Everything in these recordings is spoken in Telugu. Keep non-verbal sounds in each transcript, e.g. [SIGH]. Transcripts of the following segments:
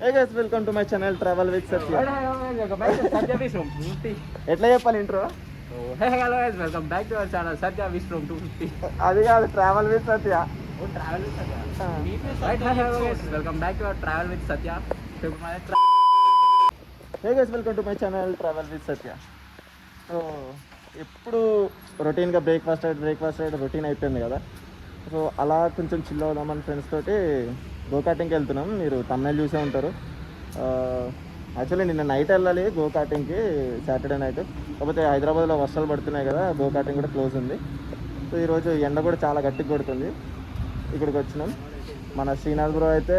Hey guys welcome to my channel travel with Satya ఎట్లా చెప్పాలి intro hello welcome back to our channel Satya విశ్రమ్ two fifty అది కాదు travel with Satya travel with Satya. Welcome back to our travel with Satya hey guys welcome to my channel travel with Satya so ఎప్పుడు రొటీన్గా బ్రేక్ఫాస్ట్ అయితే బ్రేక్ఫాస్ట్ అయితే రొటీన్ అయిపోయింది కదా. సో అలా కొంచెం చిల్ అవుదామని ఫ్రెండ్స్ తోటి గోకాటింగ్కి వెళ్తున్నాం. మీరు తమిళ చూసే ఉంటారు. యాక్చువల్లీ నిన్న నైట్ వెళ్ళాలి. గో కార్టింగ్కి సాటర్డే నైట్ కాకపోతే హైదరాబాద్లో వర్షాలు పడుతున్నాయి కదా గోకాటింగ్ కూడా క్లోజ్ ఉంది. సో ఈరోజు ఎండ కూడా చాలా గట్టిగా కొడుతుంది. ఇక్కడికి వచ్చినాం. మన శ్రీనాథ్ బ్రో అయితే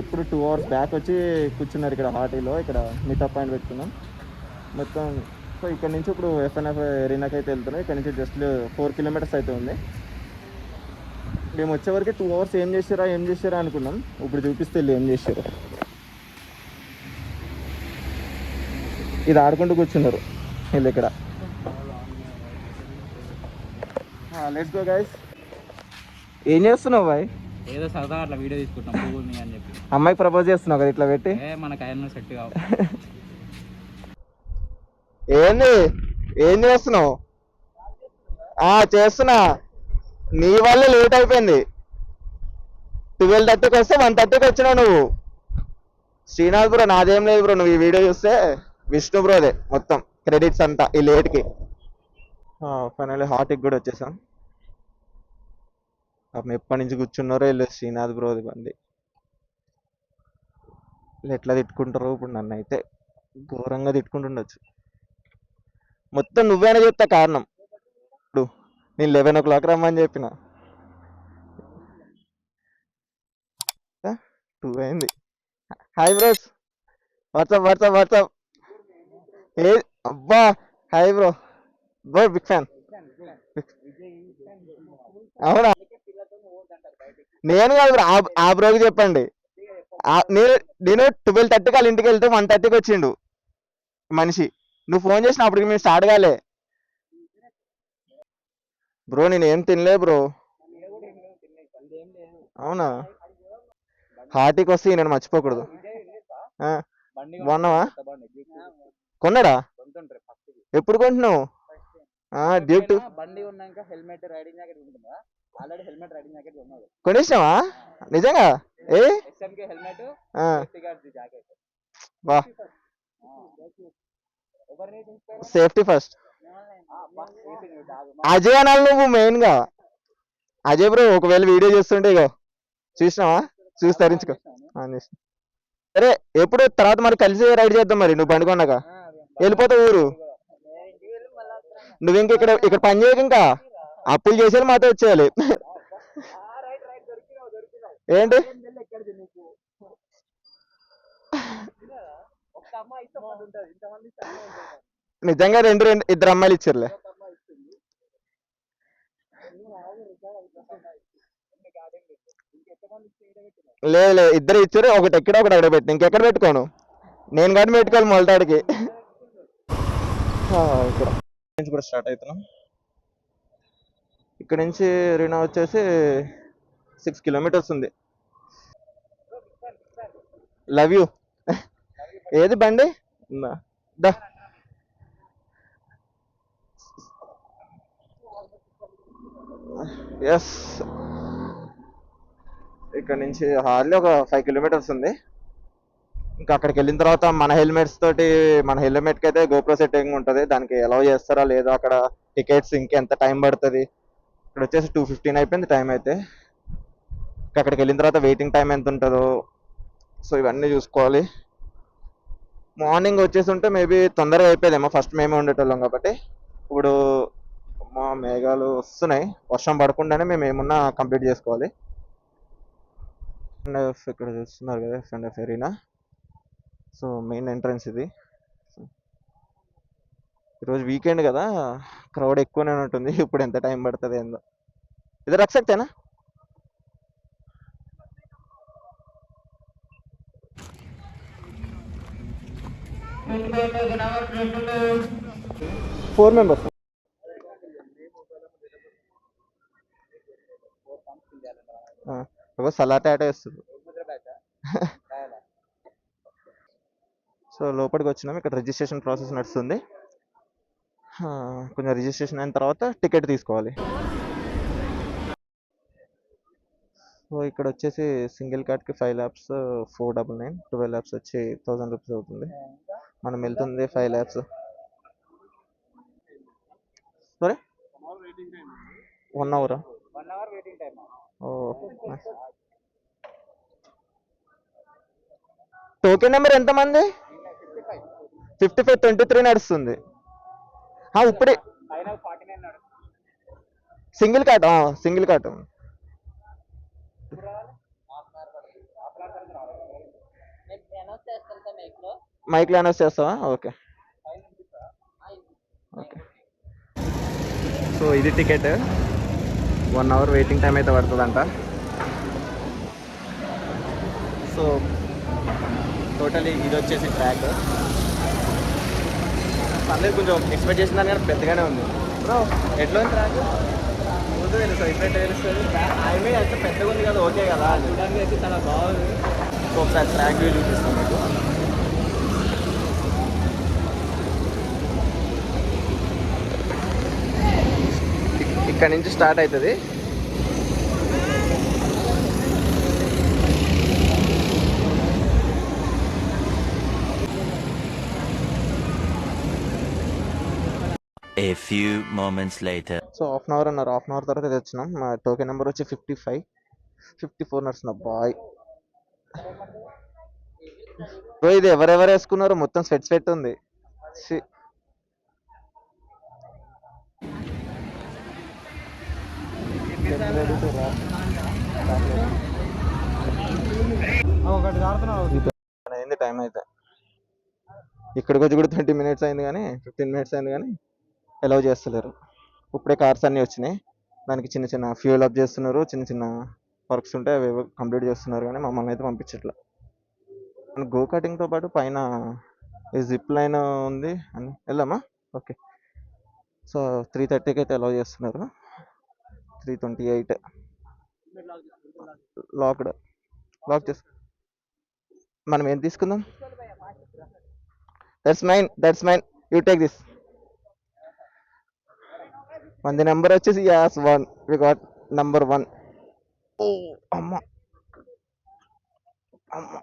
ఎప్పుడు టూ అవర్స్ బ్యాక్ వచ్చి కూర్చున్నారు ఇక్కడ హాటీలో. ఇక్కడ మిటప్ పాయింట్ పెట్టుకున్నాం. మొత్తం సో ఇక్కడ నుంచి ఇప్పుడు ఎఫ్ఎన్ఎఫ్ ఎరీనాకి అయితే వెళ్తున్నాం. ఇక్కడ నుంచి జస్ట్ ఫోర్ కిలోమీటర్స్ అయితే ఉంది. మేము వచ్చేవరకు టూ అవర్స్ ఏం చేసారా ఏం చేసారా అనుకున్నాం. ఇప్పుడు చూపిస్తే వీళ్ళు ఏం చేశారు. ఇది ఆడుకుంటూ కూర్చున్నారు వీళ్ళు ఇక్కడ. లెట్స్ గో గైస్ ఏం చేస్తున్నావు బాయ్? ఏదో సరదా అట్లా వీడియో తీసుకుంటాం పువ్వుని అని చెప్పి. అమ్మాయికి ప్రపోజ్ చేస్తున్నావు కదా ఇట్లా పెట్టి? ఏ మనకు ఆయన సెట్ కావు. ఏంది? ఏం చేస్తున్నావు? చేస్తున్నా. నీ వల్ల లేట్ అయిపోయింది. ట్వెల్వ్ థర్టీకి వస్తే వన్ థర్టీకి వచ్చినావు నువ్వు. శ్రీనాథ్ బ్రో నాదేం లేదు బ్రో నువ్వు ఈ వీడియో చూస్తే విష్ణు బ్రోదే మొత్తం క్రెడిట్స్ అంతా ఈ లేట్కి ఫైనల్లీ హార్ట్కి కూడా వచ్చేసాం. పాపం ఎప్పటి నుంచి కూర్చున్నారో వీళ్ళు శ్రీనాథ్ బ్రోది బండి. వీళ్ళు ఎట్లా తిట్టుకుంటారో ఇప్పుడు నన్ను అయితే ఘోరంగా తిట్టుకుంటుండొచ్చు. మొత్తం నువ్వేనా చెప్తా కారణం. ఇప్పుడు నేను లెవెన్ ఓ క్లాక్ రమ్మని చెప్పిన. టూ అయింది. Hi bros what's up what's up what's up hey అబ్బా hi bro bro big fan అవునా? నేను కాదు బ్రో ఆ- ఆ బ్రోకి చెప్పండి. నేను నేను ట్వెల్వ్ థర్టీకి వాళ్ళ ఇంటికి వెళ్తే వన్ థర్టీకి వచ్చిండు. మనిషి. నువ్వు ఫోన్ చేసినప్పటికి మేము స్టార్ట్ కాలే. బ్రో నేను ఏం తినలే బ్రో. అవునా? హార్టీకి వస్తే నేను మర్చిపోకూడదు. ఆ, బాగున్నావా కొన్నాడా? ఎప్పుడు కొంటున్నావు? డ్యూక్ బండి ఉన్నాక హెల్మెట్ రైడింగ్ జాకెట్ ఉంటుందా ఆల్రెడీ హెల్మెట్ రైడింగ్ జాకెట్ ఉన్నది కొనేసినావా? నిజంగా? ఏ? ఎస్ఎంకే హెల్మెట్ ఆ, జాకెట్ వా. Safety first. అజయ్ అనాలి నువ్వు మెయిన్గా అజయ్ బ్రో ఒకవేళ వీడియో చేస్తుంటే ఇగో చూసినావా? చూసి తరించుకో. సరే ఎప్పుడు తర్వాత మరి కలిసి రైడ్ చేద్దాం మరి? నువ్వు పండుకున్నాక? వెళ్ళిపోతావు ఊరు? నువ్వు ఇంక ఇక్కడ ఇక్కడ పని చేయక ఇంకా? అప్పులు చేసేది మాతో వచ్చేయాలి. ఏంటి? [LAUGHS] నిజంగా రెండు రెండు ఇద్దరు అమ్మాయిలు ఇచ్చారులే? లేదు లేదు ఇద్దరు ఇచ్చారు ఒకటి ఎక్కడ ఒకటి అక్కడ పెట్టి ఇంకెక్కడ పెట్టుకోను? నేను కానీ పెట్టుకోవాలి ఇక్కడ నుంచి కూడా స్టార్ట్ అవుతున్నాం. ఇక్కడ నుంచి రీనా వచ్చేసి సిక్స్ కిలోమీటర్స్ ఉంది. Love you. ఏది బండి? దా. ఎస్ ఇక్కడ నుంచి హార్లీ ఒక ఫైవ్ కిలోమీటర్స్ ఉంది. ఇంకా అక్కడికి వెళ్ళిన తర్వాత మన హెల్మెట్స్ తోటి మన హెల్మెట్కి అయితే గోప్రో సెట్టింగ్ ఉంటుంది. దానికి అలౌ చేస్తారా లేదా? అక్కడ టికెట్స్ ఇంకెంత టైం పడుతుంది? ఇక్కడ వచ్చేసి టూ ఫిఫ్టీన్ అయిపోయింది టైం అయితే. ఇంకా అక్కడికి వెళ్ళిన తర్వాత వెయిటింగ్ టైం ఎంత ఉంటుందో. సో ఇవన్నీ చూసుకోవాలి. మార్నింగ్ వచ్చేసి ఉంటే మేబీ తొందరగా అయిపోయేదేమో. ఫస్ట్ మేమే ఉండేటోళ్ళం కాబట్టి. ఇప్పుడు మా మేఘాలు వస్తున్నాయి. వర్షం పడకుండానే మేము ఏమున్నా కంప్లీట్ చేసుకోవాలి. అండ్ ఇక్కడ చూస్తున్నారు కదా ఫ్రెండ్ ఫెరీనా సో మెయిన్ ఎంట్రన్స్ ఇది. ఈరోజు వీకెండ్ కదా క్రౌడ్ ఎక్కువనే ఉంటుంది [LAUGHS] ఇప్పుడు ఎంత టైం పడుతుంది ఏందో. ఇది రక్ సక్తేనా ఫోర్ మెంబర్స్ సలాట్ ఆట వేస్తుంది సో లోపలికి వచ్చినాం ఇక్కడ రిజిస్ట్రేషన్ ప్రాసెస్ నడుస్తుంది. కొంచెం రిజిస్ట్రేషన్ అయిన తర్వాత టికెట్ తీసుకోవాలి. సో ఇక్కడ వచ్చేసి సింగిల్ కార్డ్కి five laps four double nine twelve laps వచ్చి థౌజండ్ రూపీస్ అవుతుంది. మనం వెళ్తుంది ఫైవ్ ల్యాబ్స్ సరే? వన్ అవరా? వన్ అవర్ వెయిటింగ్ ఓ టోకెన్ నెంబర్ ఎంతమంది? ఫిఫ్టీ ఫైవ్ ట్వంటీ త్రీ నడుస్తుంది. ఇప్పుడే. Single cart single cart mike రావాలి అనౌన్స్ మైక్లో అనౌన్స్ చేస్తావా? ఓకే. ఓకే. సో ఇది ticket. One hour waiting time అయితే పడుతుందంట. సో టోటలీ ఇది వచ్చేసి ట్రాక్. పర్లేదు కొంచెం ఎక్స్పెక్ట్ చేసిన దానికన్నా పెద్దగానే ఉంది. బ్రో ఎట్లా ఉంది ట్రాక్? ముందు తెలుస్తుంది ఇప్పుడే తెలుస్తుంది హైవే అయితే పెద్దగా ఉంది కదా ఓకే కదా చూడడానికి అయితే చాలా బాగుంది. ఒకసారి ట్రాక్ వ్యూ చూపిస్తాను మీకు. ఇక్- ఇక్కడ నుంచి స్టార్ట్ అవుతుంది. Few few moments so half an hour అన్నారు. హాఫ్ అన్ అవర్ తర్వాత వచ్చినాం. మా టోకెన్ నెంబర్ వచ్చి ఫిఫ్టీ ఫైవ్ ఫిఫ్టీ ఫోర్ నడుస్తున్నా బాయ్ బ్రో ఇది ఎవరెవరు వేసుకున్నారు? మొత్తం స్వెట్ స్వెట్ ఉంది. ఛీ. అయింది టైం అయితే? ఇక్కడికి వచ్చి కూడా ట్వంటీ మినిట్స్ అయింది కానీ ఫిఫ్టీన్ మినిట్స్ అయింది కానీ అలౌ చేస్తలేరు. ఇప్పుడే కార్స్ అన్నీ వచ్చినాయి. దానికి చిన్న చిన్న ఫ్యూల్ అప్ చేస్తున్నారు. చిన్న చిన్న వర్క్స్ ఉంటే అవి కంప్లీట్ చేస్తున్నారు కానీ మమ్మల్ని అయితే పంపించట్లే. గో కటింగ్తో పాటు పైన జిప్ లైన్ ఉంది అని వెళ్దామా ఓకే. సో త్రీ థర్టీకి అయితే అలౌ చేస్తున్నారు. Three twenty eight locked lock చేసు. మనం ఏం తీసుకుందాం? That's mine that's mine you take this మంది నెంబర్ వచ్చేసి as one we got number one ఓ అమ్మ అమ్మ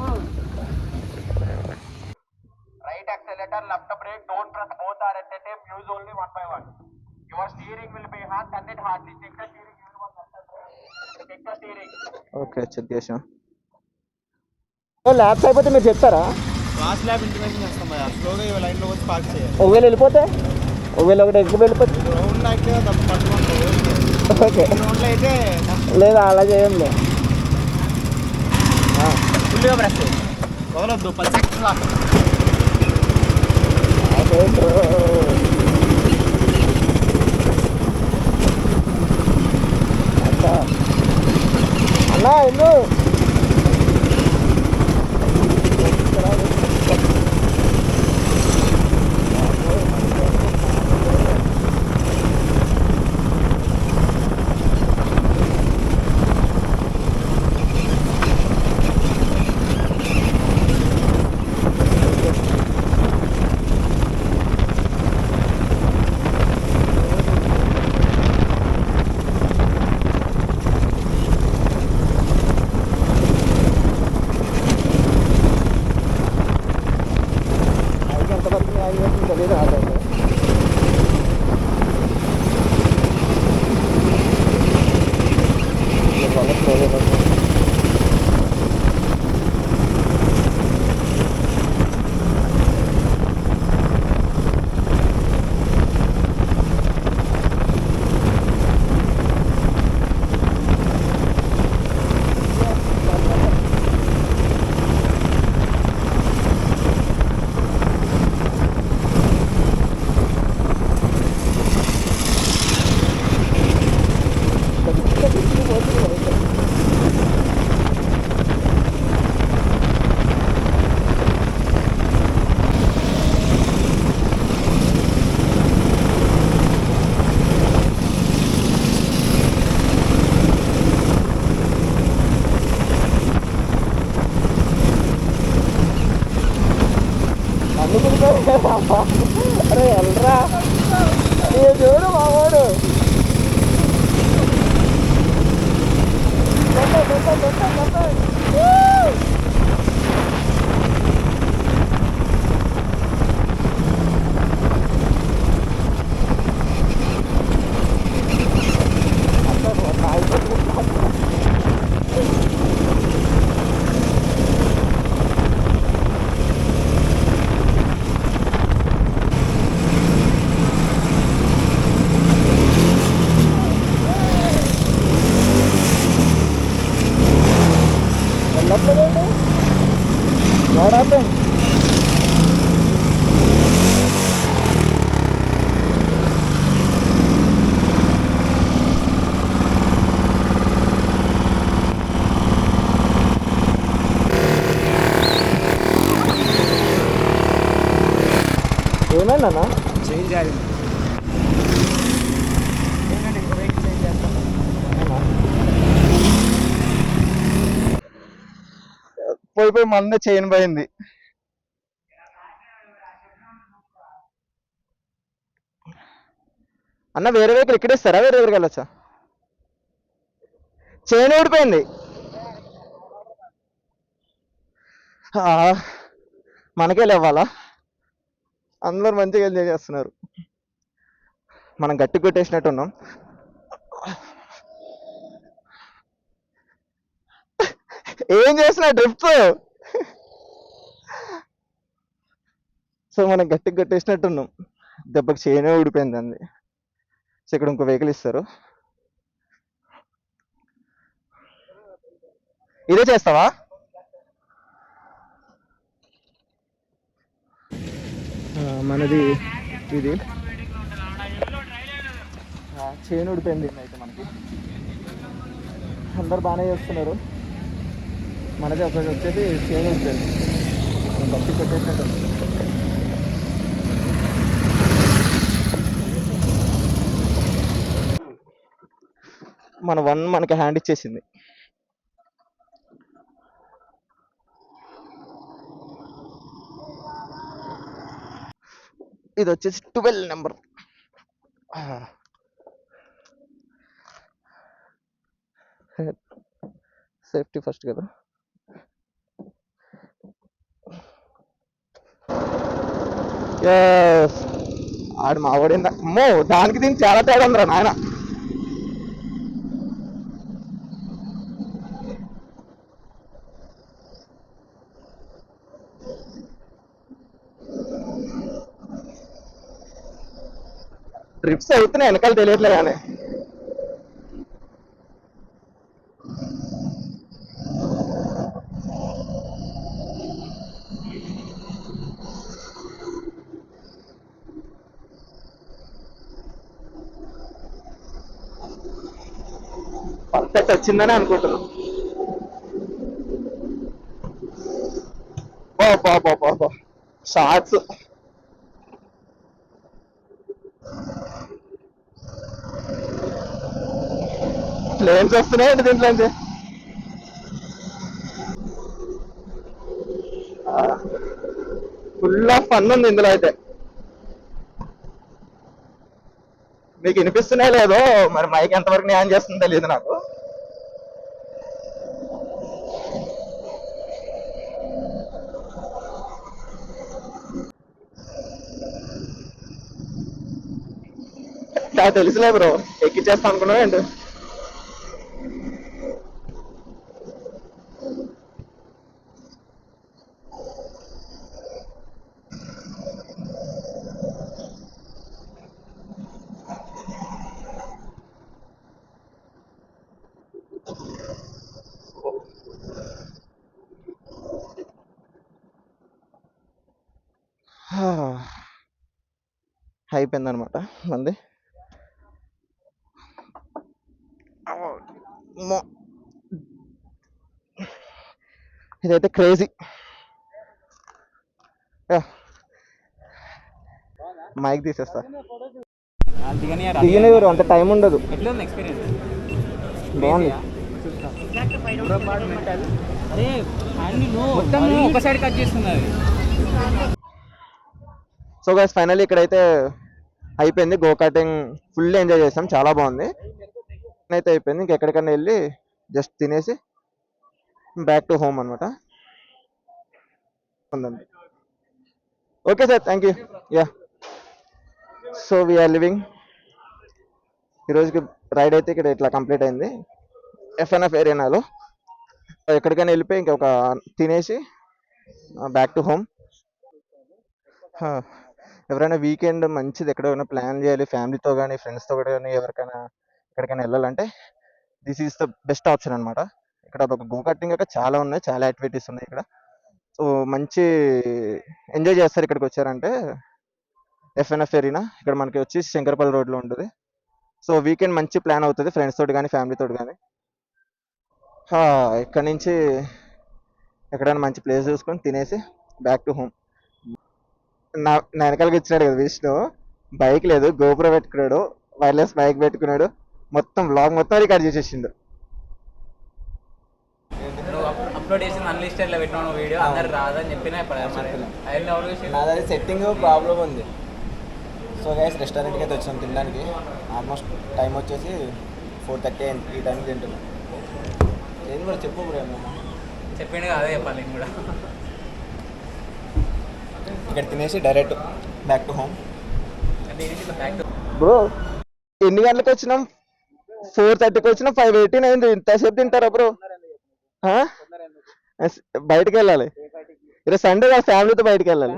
oh, right accelerator, left brake, don't press both are at a time, use only one by one. Your steering will be hard, turn it hardly. Take the steering, use one hand. Take the steering. Okay check చేసాం ల్యాబ్స్ అయిపోతే మీరు చెప్తారా లాస్ట్ ల్యాబ్ ఇంటిమేషన్ చేస్తాం భయ్యా స్లోగా ఈ లైన్లో వచ్చి పార్క్ చేయాలి ఒకవేళ వెళ్ళిపోతే ఒకవేళ ఒకటి ఎక్కువ వెళ్ళిపోతే గ్రౌండ్ అయితే తప్పు పట్టుకుంటాం ఓకే గ్రౌండ్లో అయితే లేదా అలా చేయంలే ఫుల్గా ప్రెస్ వదలొద్దు పది సెకండ్స్ లాక్ అదే bro. 特别大。అన్నా చేంజ్ అయింది పోయి పోయి మంద చైన్ పోయింది అన్న వేరే వెహికల్ ఇక్కడ ఇస్తారా వేరే దగ్గరికి వెళ్ళొచ్చా? చైన్ ఊడిపోయింది. ఆ, మనకే లేవాలా అందరు మంచిగా ఎంజాయ్ చేస్తున్నారు. మనం గట్టి కొట్టేసినట్టు ఉన్నాం. ఏం చేస్తున్నా డ్రిఫ్ట్ సో మనం గట్టి కొట్టేసినట్టున్నాం దెబ్బకి చేయనే ఊడిపోయింది అంది. సో ఇక్కడ ఇంకో వెహికల్ ఇస్తారు. ఇదే చేస్తావా? మనది ఇది. చేను ఉడిపోయింది అయితే మనకి. అందరు బాగానే చేస్తున్నారు. మనది ఒకటి వచ్చేసి చేను ఉడిపోయింది. మనం బట్టి పెట్టేసినట్టు మన వన్ మనకి హ్యాండ్ ఇచ్చేసింది. ఇది వచ్చేసి ట్వెల్వ్ నెంబర్. సేఫ్టీ ఫస్ట్ కదా. ఆడు మావాడిందా అమ్మో దానికి దీనికి చాలా తేడా ఉందిరా నాయన. ట్రిప్స్ అవుతున్నాయి వెనకాల తెలియట్లే కానీ పర్ఫెక్ట్ వచ్చిందని అనుకుంటున్నాం. బాబా షార్ట్స్ ప్లేన్స్ వస్తున్నాయండి దీంట్లో నుంచి? ఫుల్ ఆఫ్ ఫన్ ఉంది ఇందులో అయితే. మీకు వినిపిస్తున్నాయి లేదో మరి మైక్ ఎంతవరకు న్యాయం చేస్తుందో తెలియదు నాకు. నాకు తెలుసులే బ్రో ఎక్కిచ్చేస్తా అనుకున్నావు ఏంటి? అయిపోయింది అనమాట మంది. ఇదైతే క్రేజీ. మైక్ తీసేస్తా. దిగని అంత టైం ఉండదు. బాగుంది. సో గైస్ ఫైనల్లీ ఇక్కడైతే అయిపోయింది. గో కార్టింగ్ ఫుల్ ఎంజాయ్ చేసాం. చాలా బాగుంది. అయితే అయిపోయింది. ఇంకెక్కడికన్నా వెళ్ళి జస్ట్ తినేసి బ్యాక్ టు హోమ్ అనమాట ఉందండి. Okay sir. Thank you. Yeah. So we are leaving ఈరోజుకి ride అయితే ఇక్కడ ఇట్లా కంప్లీట్ అయింది. ఎఫ్ఎన్ఎఫ్ ఏరియానాలో ఎక్కడికైనా వెళ్ళిపోయి ఇంకొక తినేసి బ్యాక్ టు హోమ్ ఎవరైనా వీకెండ్ మంచిది ఎక్కడైనా ప్లాన్ చేయాలి ఫ్యామిలీతో కానీ ఫ్రెండ్స్తో కానీ ఎవరికైనా ఎక్కడికైనా వెళ్ళాలంటే this is the best option అనమాట ఇక్కడ ఒక గో అక్కడ చాలా ఉన్నాయి చాలా యాక్టివిటీస్ ఉన్నాయి ఇక్కడ. సో మంచి ఎంజాయ్ చేస్తారు ఇక్కడికి వచ్చారంటే. ఎఫ్ఎన్ఎఫ్ ఎరీనా ఇక్కడ మనకి వచ్చి శంకరపల్లి రోడ్లో ఉంటుంది. సో వీకెండ్ మంచి ప్లాన్ అవుతుంది ఫ్రెండ్స్ తోటి కానీ ఫ్యామిలీ తోటి కానీ ఇక్కడ నుంచి ఎక్కడైనా మంచి ప్లేస్ చూసుకొని తినేసి బ్యాక్ టు హోమ్. నా నా వెనకాలకి ఇచ్చినాడు కదా విష్ణు. బైక్ లేదు గోపురం పెట్టుకున్నాడు వైర్లెస్ బైక్ పెట్టుకున్నాడు. మొత్తం బ్లాగ్ మొత్తం రికార్డ్ చేసేసిండు. అప్లోడ్ చేసిన అన్లిస్టెడ్లో పెట్టిన వీడియో అందరు రాదని చెప్పినా ఇప్పుడు చూసి సెట్టింగ్ ప్రాబ్లం ఉంది. సో గైస్ రెస్టారెంట్కి అయితే వచ్చాం తినడానికి. ఆల్మోస్ట్ టైం వచ్చేసి ఫోర్ థర్టీ అయింది. ఈ టైంకి తింటున్నాం. ఏం కూడా చెప్పు బ్రో ఏమన్నా. చెప్పిండు అదే చెప్పాలి కూడా. ఇక్కడ తినేసి direct back to home bro ఎన్ని గంటలకు వచ్చినాం? ఫోర్ థర్టీకి వచ్చినా ఫైవ్ ఎయిటీన్ అయింది. ఇంతసేపు తింటారా బ్రో బయటకు వెళ్ళాలి. ఈరోజు సండే కదా ఫ్యామిలీతో బయటకు వెళ్ళాలి.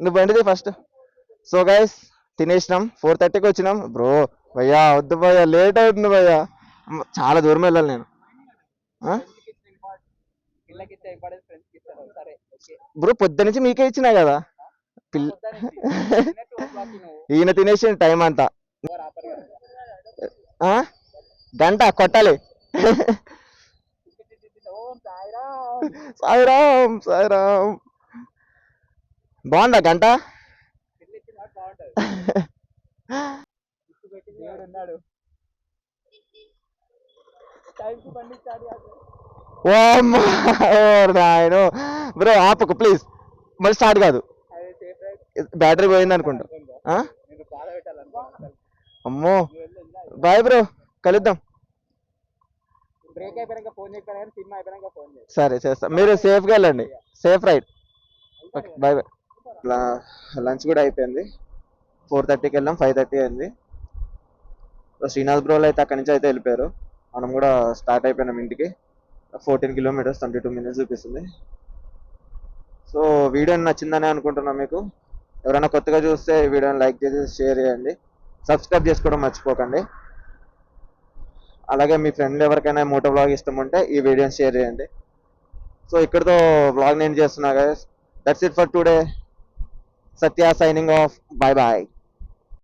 నువ్వు బండిది ఫస్ట్ సో గైస్ తినేసినాం. ఫోర్ థర్టీకి వచ్చినాం. బ్రో భయ్యా వద్దు భయ్యా లేట్ అవుతుంది భయ్యా. చాలా దూరం వెళ్ళాలి నేను. బ్రో పొద్దు నుంచి మీకే ఇచ్చినా కదా. పిల్ల ఈయన తినేసిన టైం అంతా? గంట కొట్టాలి. సాయిరామ్ సాయిరామ్. బాగుందా గంట? ఉన్నాడు బ్రో ఆపకు ప్లీజ్. మళ్ళీ స్టార్ట్ కాదు. బ్యాటరీ పోయింది అనుకుంటా. అమ్మో. బాయ్ బ్రో కలుద్దాం. సరే చేస్తా. మీరు సేఫ్గా వెళ్ళండి. Safe ride okay bye bye lunch కూడా అయిపోయింది. ఫోర్ థర్టీకి వెళ్ళాం ఫైవ్ థర్టీ అయింది. శ్రీనాథ్ బ్రోలు అయితే అక్కడి నుంచి అయితే వెళ్ళిపోయారు. మనం కూడా స్టార్ట్ అయిపోయినాం ఇంటికి. Fourteen kilometres twenty two minutes చూపిస్తుంది. సో వీడియో నచ్చిందని అనుకుంటున్నాం మీకు. ఎవరైనా కొత్తగా చూస్తే వీడియోని లైక్ చేసి షేర్ చేయండి. సబ్స్క్రైబ్ చేసుకోవడం మర్చిపోకండి. అలాగే మీ ఫ్రెండ్లు ఎవరికైనా మోటో బ్లాగ్ ఇష్టం ఉంటే ఈ వీడియోని షేర్ చేయండి. సో ఇక్కడితో బ్లాగ్ నేను చేస్తున్నా కదా that's it for today Satya signing off bye bye